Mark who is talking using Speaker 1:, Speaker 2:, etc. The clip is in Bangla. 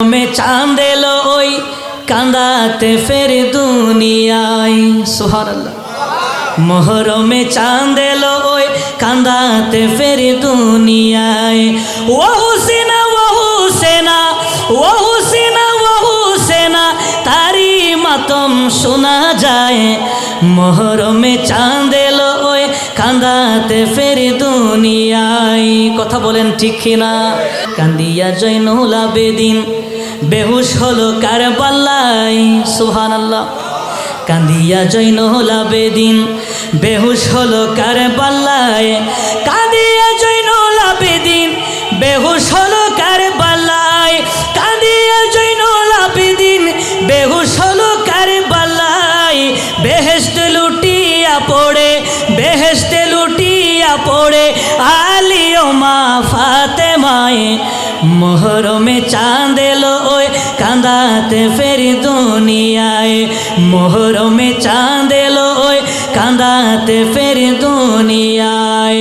Speaker 1: মে চাঁদ এলো ওই কান্দাতে ফের দুনিয়ায় সোহার মহরমে চাঁদ এলো ওই কান্দাতে ফের দুনিয়ায়। ও হুসেনা ও হুসেনা ও হুসেনা ও হুসেনা তারি মাতম শোনা যায়। মহরমে চাঁদ এলো ওই কান্দাতে ফের দুনিয়ায়। কথা বলেন ঠিক কিনা? কান্দিয়া জৈনুল আবেদিন বেহুশ হলো কারবাল্লাই সুহান আল্লাহ কান্দিয়া জৈনুল আবেদিন বেহুশ হলো কারবাল্লায় কাঁদিয়া জৈনুল আবেদিন বেহুশ হলো কারবাল্লায় কাঁদিয়া জৈনুল আবেদিন বেহুশ হলো কারবাল্লায় বেহেশতে লুটিয়া পড়ে, বেহেশতে লুটিয়া পড়ে আলিও মা ফাতেমায় মোহরমে চাঁদ এলো ওই কাঁদাতে ফেরি দুনিয়ায়। মোহরমে চাঁদ এলো ওই কাঁদাতে ফেরি দুনিয়ায়।